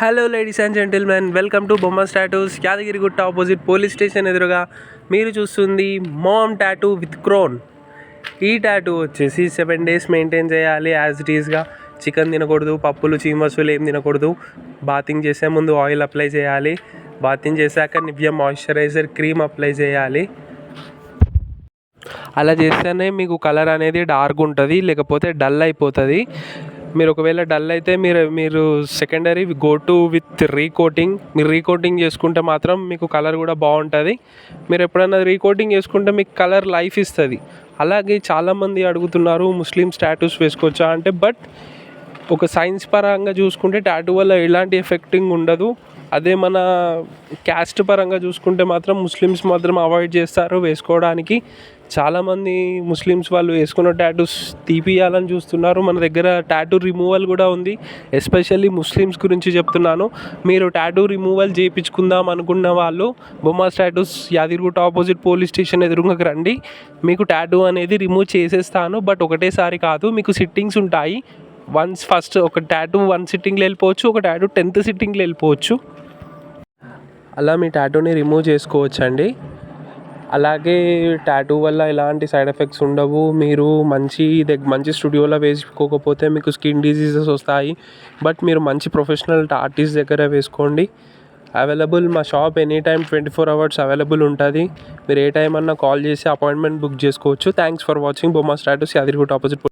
Hello ladies and gentlemen welcome to Bomma tattoos Yadagirigutta opposite police station ఎదురుగా మీరు చూస్తుంది mom tattoo with crown ఈ tattoo వచ్చేసి seven days maintain చేయాలి as it ఈస్గా chicken తినకూడదు పప్పులు చీమసులు ఏం తినకూడదు. బాతింగ్ చేసే ముందు ఆయిల్ అప్లై చేయాలి. బాతింగ్ చేశాక నివ్య మాయిశ్చరైజర్ క్రీమ్ అప్లై చేయాలి. అలా చేస్తేనే మీకు కలర్ అనేది డార్క్ ఉంటుంది లేకపోతే డల్ అయిపోతుంది. మీరు ఒకవేళ డల్ అయితే మీరు మీరు secondary go to with recoating మీరు రీకోటింగ్ చేసుకుంటే మాత్రం మీకు కలర్ కూడా బాగుంటుంది. మీరు ఎప్పుడైనా రీకోటింగ్ చేసుకుంటే మీకు కలర్ లైఫ్ ఇస్తుంది. అలాగే చాలామంది అడుగుతున్నారు ముస్లిం స్టాటూస్ వేసుకోవచ్చా? అంటే బట్ ఒక సైన్స్ పరంగా చూసుకుంటే టాటూ వల్ల ఎలాంటి ఎఫెక్టింగ్ ఉండదు. అదే మన క్యాస్ట్ పరంగా చూసుకుంటే మాత్రం ముస్లిమ్స్ మాత్రం అవాయిడ్ చేస్తారు వేసుకోవడానికి. చాలామంది ముస్లిమ్స్ వాళ్ళు వేసుకున్న టాటూస్ తీపియాలని చూస్తున్నారు. మన దగ్గర టాటూ రిమూవల్ కూడా ఉంది. ఎస్పెషల్లీ ముస్లిమ్స్ గురించి చెప్తున్నాను. మీరు టాటూ రిమూవల్ చేయించుకుందాం అనుకున్న వాళ్ళు Bomma tattoos Yadagirigutta opposite police station ఎదురుగా రండి. మీకు టాటూ అనేది రిమూవ్ చేసేస్తాను. బట్ ఒకటేసారి కాదు మీకు సిట్టింగ్స్ ఉంటాయి. వన్స్ ఫస్ట్ ఒక టాటూ వన్ సిట్టింగ్లో వెళ్ళిపోవచ్చు ఒక టాటూ టెన్త్ సిట్టింగ్లో వెళ్ళిపోవచ్చు. అలా మీ టాటూని రిమూవ్ చేసుకోవచ్చండి. అలాగే టాటూ వల్ల ఎలాంటి సైడ్ ఎఫెక్ట్స్ ఉండవు. మీరు మంచి దగ్ మంచి స్టూడియోలో వేసుకోకపోతే మీకు స్కిన్ డిసీజెస్ వస్తాయి. బట్ మీరు మంచి ప్రొఫెషనల్ ఆర్టిస్ట్ దగ్గర వేసుకోండి. అవైలబుల్ మా shop any time twenty four hours available ఉంటుంది. మీరు ఏ టైం అన్నా కాల్ చేసి అపాయింట్మెంట్ బుక్ చేసుకోవచ్చు. Thanks for watching. Bomma tattoos Yadagirigutta opposite